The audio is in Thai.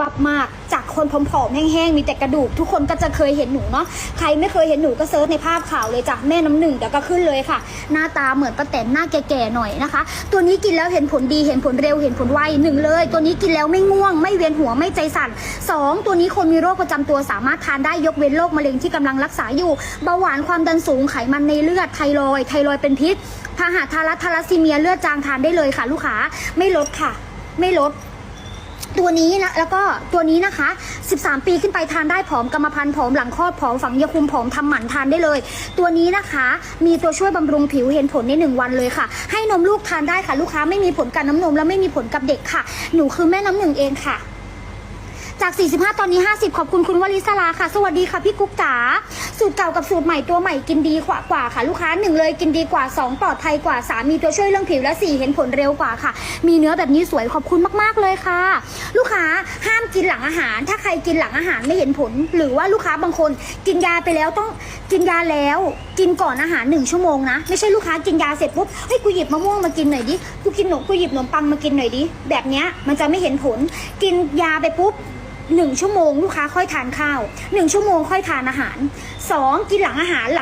ปับมากจากคนผอมๆแห้งๆมีแต่กระดูก ทุกคนก็จะเคยเห็นหนูเนาะใครไม่เคยเห็นหนูก็เซิร์ชในภาพข่าวเลยจ้ะแม่น้ำหนึ่งเดี๋ยวก็ขึ้นเลยค่ะ หน้าตาเหมือนป้าแตนหน้าแก่ๆหน่อยนะคะ ตัวนี้กินแล้วเห็นผลดีเห็นผลเร็วเห็นผลไวหนึ่งเลย ตัวนี้กินแล้วไม่ง่วง ไม่เวียนหัวไม่ใจสั่นสองตัวนี้คนมีโรคประจำตัวสามารถทานได้ยกเว้นโรคมะเร็งที่กำลังรักษาอยู่เบาหวานความดันสูงไขมันในเลือดไทรอยไทรอยเป็นพิษพาหะทารัสทารัสซีเมียเลือดจางทานได้เลยค่ะ ลูกค้าไม่ลดค่ะ ไม่ลด ตัวนี้นะแล้วก็ตัวนี้นะคะ 13 ปีขึ้นไปทานได้ผอมกรรมพันธุ์ผอมหลังคลอดผอมฝังยาคุมผอมทำหมันทานได้เลย ตัวนี้นะคะ มีตัวช่วยบำรุงผิวเห็นผลในหนึ่งวันเลยค่ะ ให้นมลูกทานได้ค่ะ ลูกค้าไม่มีผลกับน้ำนมและไม่มีผลกับเด็กค่ะ หนูคือแม่น้ำหนึ่งเองค่ะ จาก 45 ตอนนี้ 50 ขอบคุณคุณวลิศราค่ะ สวัสดีค่ะพี่กุ๊กจ๋าสูตรเก่ากับสูตรใหม่ตัวใหม่กินดีกว่ากว่าค่ะ ลูกค้าหนึ่งเลยกินดีกว่า 2 ปลอดภัยกว่า 3 มีตัวช่วยเรื่องผิวและ 4 เห็นผลเร็วกว่าค่ะ มีเนื้อแบบนี้สวยขอบคุณมากๆเลยค่ะ ลูกค้าห้ามกินหลังอาหาร ถ้าใครกินหลังอาหารไม่เห็นผล หรือว่าลูกค้าบางคนกินยาไปแล้วต้องกินยาแล้ว กินก่อนอาหารหนึ่งชั่วโมงนะ ไม่ใช่ลูกค้ากินยาเสร็จปุ๊บเฮ้ยกูหยิบมะม่วงมากินหน่อยดิกูกินหนมกูหยิบขนมปังมากินหน่อยดิแบบเนี้ยมันจะไม่เห็นผลกินยาไปปุ๊บ หนึ่งชั่วโมงลูกค้าค่อยทานข้าวหนึ่งชั่วโมงค่อยทานอาหารสองกินหลังอาหารหลัง